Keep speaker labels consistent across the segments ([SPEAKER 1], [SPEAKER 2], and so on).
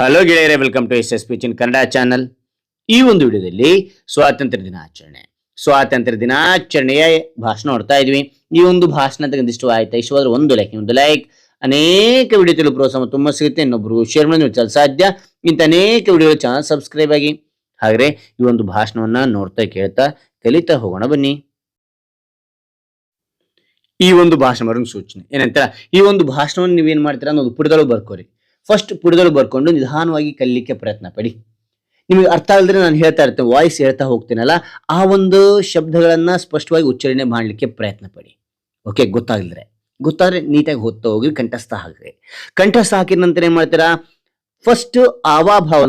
[SPEAKER 1] Hello ಗೆಳೆಯರೇ welcome to S S P Chin Kannada channel ಈ ಒಂದು ವಿಡಿಯೋದಲ್ಲಿ ಸ್ವಾತಂತ್ರ್ಯ ದಿನಾಚರಣೆ. ಸ್ವಾತಂತ್ರ್ಯ ದಿನಾಚರಣೆಯ ಭಾಷಣ ನೋಡ್ತಾ ಇದ್ವಿ. ಈ ಒಂದು ಭಾಷಣ ತೆಗೆದಿಷ್ಟು ಆಯ್ತಾ? ಇಷ್ಟವಾದ್ರೆ ಒಂದು ಲೈಕ್ ಒಂದು ಲೈಕ್ ಅನೇಕ ವಿಡಿಯೋ ತಿಳಿದು ಪ್ರೋತ್ಸಾಹ ತುಂಬ ಸಿಗುತ್ತೆ. ಇನ್ನೊಬ್ರು ಶೇರ್ ಮಾಡಿ ನೀವು ಸಾಧ್ಯ. ಇಂಥ ಅನೇಕ ವಿಡಿಯೋ ಚಾನಲ್ ಸಬ್ಸ್ಕ್ರೈಬ್ ಆಗಿ. ಹಾಗೆ ಈ ಒಂದು ಭಾಷಣವನ್ನ ನೋಡ್ತಾ ಕೇಳ್ತಾ, ಕಲಿತಾ ಹೋಗೋಣ ಬನ್ನಿ. ಈ ಒಂದು ಭಾಷಣ ಬರೋಂಗ್ ಸೂಚನೆ. ಏನಂತ ಈ ಒಂದು ಭಾಷಣವನ್ನು ನೀವೇನ್ ಮಾಡ್ತೀರಾ ಅನ್ನೋದು ಪುಟದೊಳಗೆ ಬರ್ಕೋರಿ. ಫಸ್ಟ್ ಪುಟದೊಳಗೆ ಬರ್ಕೊಂಡು ನಿಧಾನವಾಗಿ ಕಲಿಲಿಕ್ಕೆ ಪ್ರಯತ್ನ ಪಡಿ. ನಿಮಗೆ ಅರ್ಥ ಆಗದ್ರೆ ನಾನು ಹೇಳ್ತಾ ಇರ್ತೇನೆ ವಾಯ್ಸ್ ಹೇಳ್ತಾ ಹೋಗ್ತೀನಲ್ಲ, ಆ ಒಂದು ಶಬ್ದಗಳನ್ನ ಸ್ಪಷ್ಟವಾಗಿ ಉಚ್ಚಾರಣೆ ಮಾಡಲಿಕ್ಕೆ ಪ್ರಯತ್ನ ಪಡಿ. ಓಕೆ ಗೊತ್ತಾಗಿದ್ರೆ. ಗೊತ್ತಾದ್ರೆ ನೀಟಾಗಿ ಹೊತ್ತ ಹೋಗಿ ಕಂಠಸ್ಥ ಹಾಕಿರಿ. ಕಂಠಸ್ಥ ಹಾಕಿದ ನಂತರ ಏನು ಮಾಡ್ತೀರಾ? ಫಸ್ಟ್ ಆವಾಭಾವ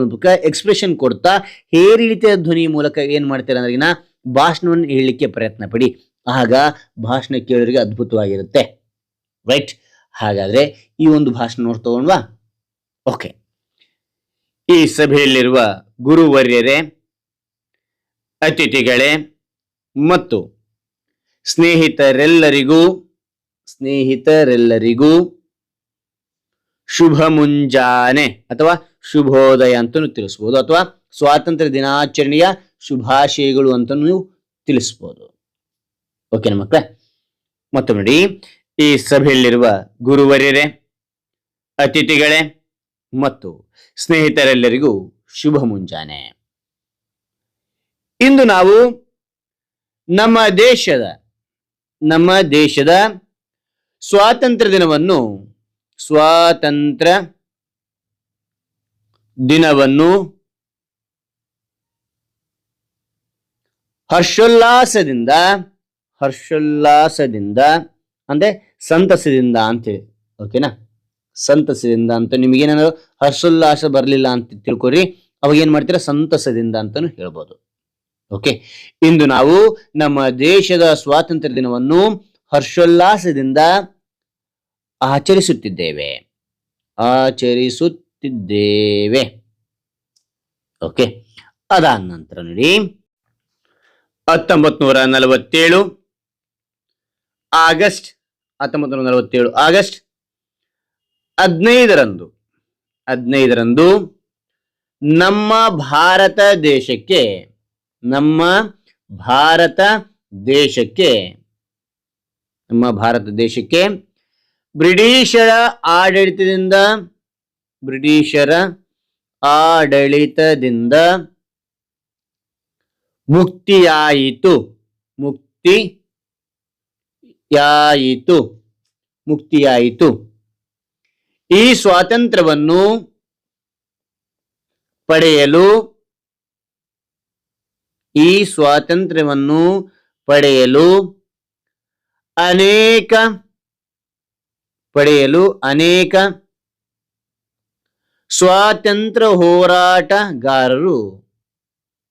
[SPEAKER 1] ಎಕ್ಸ್ಪ್ರೆಷನ್ ಕೊಡ್ತಾ ಹೇರಿಳಿತ ಧ್ವನಿ ಮೂಲಕ ಏನು ಮಾಡ್ತೀರಾ ಅಂದ್ರೆ ಭಾಷಣವನ್ನು ಹೇಳಲಿಕ್ಕೆ ಪ್ರಯತ್ನ ಪಡಿ. ಆಗ ಭಾಷಣ ಕೇಳೋರಿಗೆ ಅದ್ಭುತವಾಗಿರುತ್ತೆ. ರೈಟ್ ಹಾಗಾದ್ರೆ ಈ ಒಂದು ಭಾಷಣ ನೋಡ್ತಗೊಂಡ್ವಾ ಓಕೆ. ಈ ಸಭೆಯಲ್ಲಿರುವ ಗುರುವರ್ಯರೇ, ಅತಿಥಿಗಳೇ, ಮತ್ತು ಸ್ನೇಹಿತರೆಲ್ಲರಿಗೂ ಸ್ನೇಹಿತರೆಲ್ಲರಿಗೂ ಶುಭ ಮುಂಜಾನೆ ಅಥವಾ ಶುಭೋದಯ ಅಂತಲೂ ತಿಳಿಸ್ಬೋದು, ಅಥವಾ ಸ್ವಾತಂತ್ರ್ಯ ದಿನಾಚರಣೆಯ ಶುಭಾಶಯಗಳು ಅಂತಲೂ ತಿಳಿಸ್ಬೋದು. ಓಕೆನಾ ಮಕ್ಕಳೇ ಮತ್ತೊಮ್ಮೆ ಈ ಸಭೆಯಲ್ಲಿರುವ ಗುರುವರ್ಯರೇ, ಅತಿಥಿಗಳೇ ಮತ್ತು ಸ್ನೇಹಿತರೆಲ್ಲರಿಗೂ ಶುಭ ಮುಂಜಾನೆ. ಇಂದು ನಾವು ನಮ್ಮ ದೇಶದ ನಮ್ಮ ದೇಶದ ಸ್ವಾತಂತ್ರ್ಯ ದಿನವನ್ನು ಸ್ವಾತಂತ್ರ್ಯ ದಿನವನ್ನು ಹರ್ಷೋಲ್ಲಾಸದಿಂದ ಹರ್ಷೋಲ್ಲಾಸದಿಂದ ಅಂದ್ರೆ ಸಂತಸದಿಂದ ಅಂತೇಳಿ ಓಕೆನಾ ಸಂತಸದಿಂದ ಅಂತ ನಿಮಗೇನಾದ್ರು ಹರ್ಷೋಲ್ಲಾಸ ಬರಲಿಲ್ಲ ಅಂತ ತಿಳ್ಕೊರಿ ಅವಾಗ ಏನ್ ಮಾಡ್ತೀರಾ? ಸಂತಸದಿಂದ ಅಂತಾನು ಹೇಳ್ಬೋದು. ಓಕೆ ಇಂದು ನಾವು ನಮ್ಮ ದೇಶದ ಸ್ವಾತಂತ್ರ್ಯ ದಿನವನ್ನು ಹರ್ಷೋಲ್ಲಾಸದಿಂದ ಆಚರಿಸುತ್ತಿದ್ದೇವೆ. ಆಚರಿಸುತ್ತಿದ್ದೇವೆ. ಓಕೆ ಅದಾದ ನಂತರ ನೋಡಿ. ಹತ್ತೊಂಬತ್ ನೂರ ನಲವತ್ತೇಳು ಆಗಸ್ಟ್ ಹತ್ತೊಂಬತ್ತು ನೂರ ನಲವತ್ತೇಳು ಆಗಸ್ಟ್ ಹದಿನೈದರಂದು ಹದಿನೈದರಂದು ನಮ್ಮ ಭಾರತ ದೇಶಕ್ಕೆ, ನಮ್ಮ ಭಾರತ ದೇಶಕ್ಕೆ, ನಮ್ಮ ಭಾರತ ದೇಶಕ್ಕೆ ಬ್ರಿಟಿಷರ ಆಡಳಿತದಿಂದ ಬ್ರಿಟಿಷರ ಆಡಳಿತದಿಂದ ಮುಕ್ತಿಯಾಯಿತು ಮುಕ್ತಿಯಾಯಿತು ಮುಕ್ತಿಯಾಯಿತು. ಈ ಸ್ವಾತಂತ್ರ್ಯವನ್ನು ಪಡೆಯಲು, ಈ ಸ್ವಾತಂತ್ರ್ಯವನ್ನು ಪಡೆಯಲು ಅನೇಕ ಪಡೆಯಲು ಅನೇಕ ಸ್ವಾತಂತ್ರ್ಯ ಹೋರಾಟಗಾರರು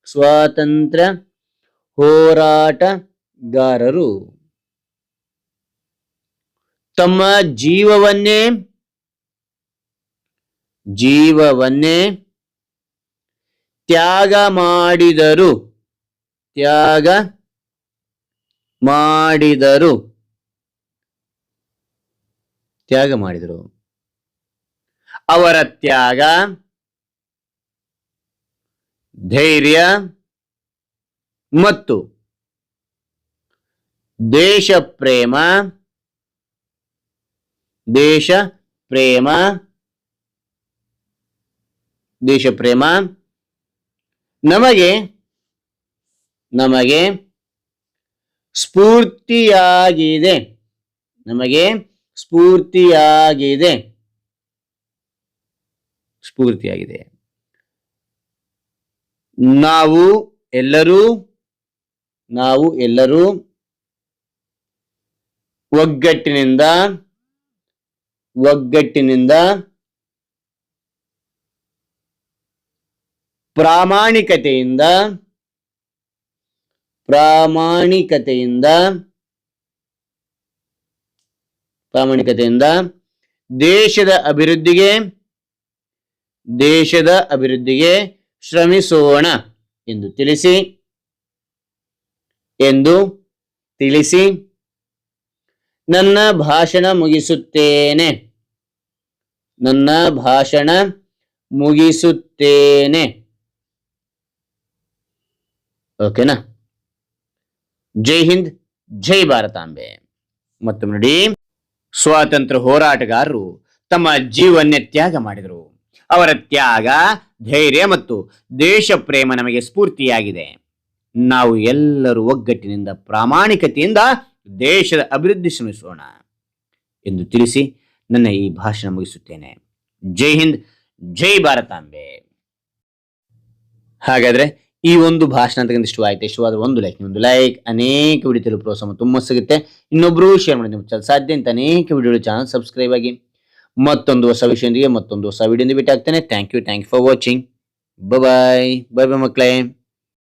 [SPEAKER 1] ಸ್ವಾತಂತ್ರ್ಯ ಹೋರಾಟಗಾರರು ತಮ್ಮ ಜೀವವನ್ನೇ ಜೀವವನ್ನೇ ತ್ಯಾಗ ಮಾಡಿದರು. ತ್ಯಾಗ ಮಾಡಿದರು. ತ್ಯಾಗ ಮಾಡಿದರು. ಅವರ ತ್ಯಾಗ ಧೈರ್ಯ ಮತ್ತು ದೇಶ ಪ್ರೇಮ ದೇಶ ಪ್ರೇಮ ದೇಶ ಪ್ರೇಮ ನಮಗೆ ನಮಗೆ ಸ್ಫೂರ್ತಿಯಾಗಿದೆ. ನಮಗೆ ಸ್ಫೂರ್ತಿಯಾಗಿದೆ. ಸ್ಫೂರ್ತಿಯಾಗಿದೆ. ನಾವು ಎಲ್ಲರೂ ನಾವು ಎಲ್ಲರೂ ಒಗ್ಗಟ್ಟಿನಿಂದ ಒಗ್ಗಟ್ಟಿನಿಂದ ಪ್ರಾಮಾಣಿಕತೆಯಿಂದ ಪ್ರಾಮಾಣಿಕತೆಯಿಂದ ಪ್ರಾಮಾಣಿಕತೆಯಿಂದ ದೇಶದ ಅಭಿವೃದ್ಧಿಗೆ ದೇಶದ ಅಭಿವೃದ್ಧಿಗೆ ಶ್ರಮಿಸೋಣ ಎಂದು ತಿಳಿಸಿ ಎಂದು ತಿಳಿಸಿ ನನ್ನ ಭಾಷಣ ಮುಗಿಸುತ್ತೇನೆ. ನನ್ನ ಭಾಷಣ ಮುಗಿಸುತ್ತೇನೆ. ಓಕೆನಾ? ಜೈ ಹಿಂದ್, ಜೈ ಭಾರತಾಂಬೆ ಮತ್ತು ನೋಡಿ. ಸ್ವಾತಂತ್ರ್ಯ ಹೋರಾಟಗಾರರು ತಮ್ಮ ಜೀವನ್ನೇ ತ್ಯಾಗ ಮಾಡಿದರು. ಅವರ ತ್ಯಾಗ, ಧೈರ್ಯ ಮತ್ತು ದೇಶ ಪ್ರೇಮ ನಮಗೆ ಸ್ಫೂರ್ತಿಯಾಗಿದೆ. ನಾವು ಎಲ್ಲರೂ ಒಗ್ಗಟ್ಟಿನಿಂದ ಪ್ರಾಮಾಣಿಕತೆಯಿಂದ ದೇಶದ ಅಭಿವೃದ್ಧಿ ಶ್ರಮಿಸೋಣ ಎಂದು ತಿಳಿಸಿ ನನ್ನ ಈ ಭಾಷಣ ಮುಗಿಸುತ್ತೇನೆ. ಜೈ ಹಿಂದ್, ಜೈ ಭಾರತಾಂಬೆ ಹಾಗಾದ್ರೆ ಈ ಒಂದು ಭಾಷಣ ಅಂತಕ್ಕಂಥ ಇಷ್ಟವಾಯಿತು. ಇಷ್ಟವಾದ ಒಂದು ಲೈಕ್ ಒಂದು ಲೈಕ್ ಅನೇಕ ವಿಡಿಯೋ ಪ್ರೋತ್ಸಾಹ ತುಂಬ ಸಿಗುತ್ತೆ. ಇನ್ನೊಬ್ರು ಶೇರ್ ಮಾಡಿ ನಿಮ್ಮ ಚಾನಲ್ ಸಾಧ್ಯ ಅಂತ ಅನೇಕ ವಿಡಿಯೋ ಚಾನಲ್ ಸಬ್ಸ್ಕ್ರೈಬ್ ಆಗಿ ಮತ್ತೊಂದು ಹೊಸ ವಿಷಯದೊಂದಿಗೆ ಮತ್ತೊಂದು ಹೊಸ ವಿಡಿಯೋದಿಂದ ಭೇಟಿ ಆಗ್ತೇನೆ thank you thank you for watching bye bye bye ಮಕ್ಕಳೇ.